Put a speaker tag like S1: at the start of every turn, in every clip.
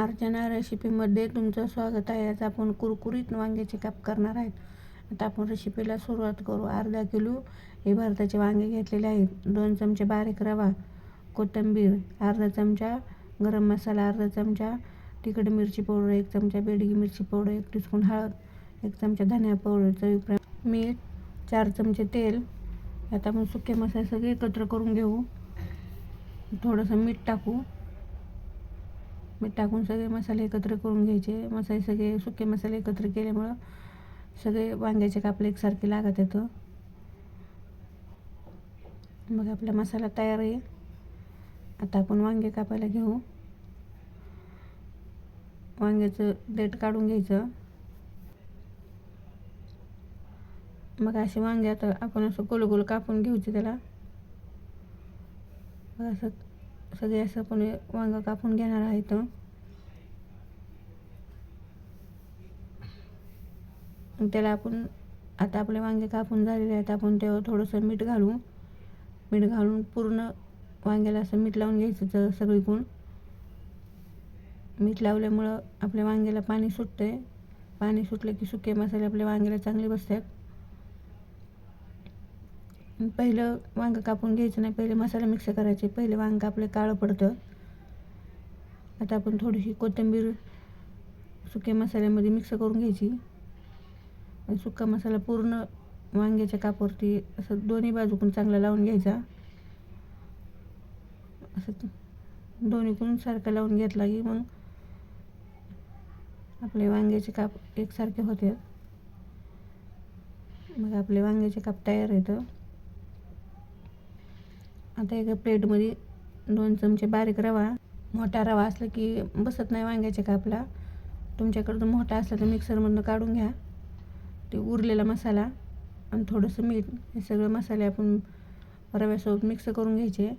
S1: अर्चना रेसिपीमध्ये तुमचं स्वागत आहे. आज आपण कुरकुरीत वांग्याचे काप करणार आहेत. आता आपण रेसिपीला सुरुवात करू. अर्धा किलो हे भारताचे वांगे घेतलेले आहेत. दोन चमचे बारीक रवा कोथिंबीर अर्धा चमचा गरम मसाला अर्धा चमचा तिखट मिरची पावडर एक चमचा बेडगी मिरची पावडर एक टीस्पून हळद एक चमचा धनिया पावडर चवीप्रमाणे मीठ चार चमचे तेल. आता आपण सुके मसाले सगळे एकत्र करून घेऊ. थोडंसं मीठ टाकू. मीठ टाकून सगळे मसाले एकत्र करून घ्यायचे. मसाले सगळे सुके मसाले एकत्र केल्यामुळं सगळे वांग्याचे कापले एकसारखे लागत येतं मग आपला मसाला तयार आहे. आता आपण वांगे कापायला घेऊ. वांग्याचं देठ काढून घ्यायचं. मग असे वांगे आता आपण असं गोल गोल कापून घ्यायचे त्याला. मग असं सगळे असं आपण वांगं कापून घेणार आहेत मग त्याला आपण आता आपले वांगे कापून झालेले आहेत आपण तेव्हा थोडंसं मीठ घालू. मीठ घालून पूर्ण वांग्याला असं मीठ लावून घ्यायचं सगळीकडून. मीठ लावल्यामुळं आपल्या वांग्याला पाणी सुटते पाणी सुटलं की सुके मसाले आपल्या वांग्याला चांगले बसतात. पहिलं वांगं कापून घ्यायचं नाही पहिले मसाला मिक्स करायचे. पहिले वांगं आपलं काळं पडतं. आता आपण थोडीशी कोथिंबीर सुक्या मसाल्यामध्ये मिक्स करून घ्यायची. सुका मसाला पूर्ण वांग्याच्या कापावरती असं दोन्ही बाजूकडून चांगला लावून घ्यायचा. असं दोन्हीकडून सारखा लावून घेतला की मग आपले वांग्याचे काप एकसारखे होते मग आपले वांग्याचे काप तयार येतं आता एका प्लेटमध्ये दोन चमचे बारीक रवा मोठा रवा असला की बसत नाही वांग्याच्या कापला तुमच्याकडं जर मोठा असला तर मिक्सरमधनं काढून घ्या. ते उरलेला मसाला आणि थोडंसं मीठ हे सगळे मसाले आपण रव्यासोबत मिक्स करून घ्यायचे.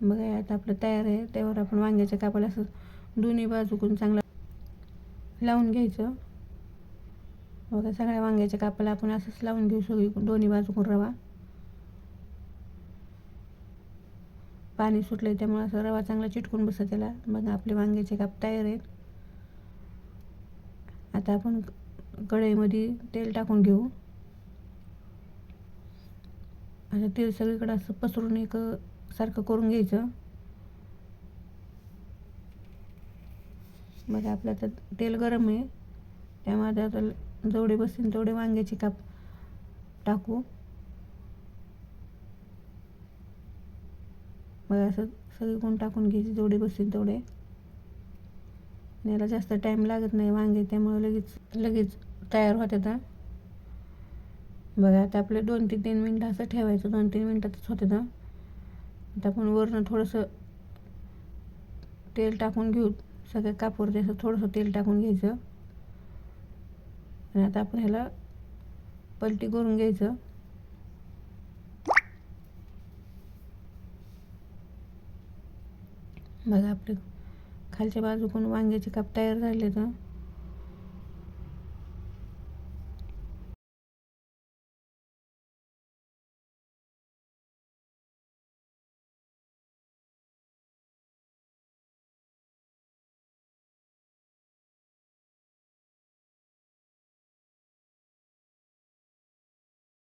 S1: बघा आता आपलं तयार आहे. त्यावर आपण वांग्याच्या कापाला असं दोन्ही बाजूकडून चांगलं लावून घ्यायचं. बघा सगळ्या वांग्याच्या कापाला आपण असंच लावून घेऊ सगळी दोन्ही बाजूकडून रवा. पाणी सुटलं आहे त्यामुळे असं रवा चांगला चिटकून बसत त्याला. मग आपले वांग्याचे काप तयार आहेत. आता आपण कढईमध्ये तेल टाकून घेऊ. आता तेल सगळीकडे असं पसरून एक सारखं करून घ्यायचं. मग आपलं आता तेल गरम आहे. त्यामध्ये आता जेवढे बसतील तेवढे वांग्याचे काप टाकू. मग असं सगळीकडून टाकून घ्यायचे जेवढे बसतील तेवढे. आणि याला जास्त टाईम लागत नाही वांगे त्यामुळे लगेच लगेच तयार होतात हा. बघा आता आपले दोन ते तीन मिनटं असं ठेवायचं दोन तीन मिनटातच होते तर आता आपण वरनं थोडंसं तेल टाकून घेऊ सगळ्या कापवरती असं थोडंसं तेल टाकून घ्यायचं. आणि आता आपण ह्याला पलटी करून घ्यायचं. बघा आपले. खालच्या बाजूकडून वांग्याचे काप तयार झाले तर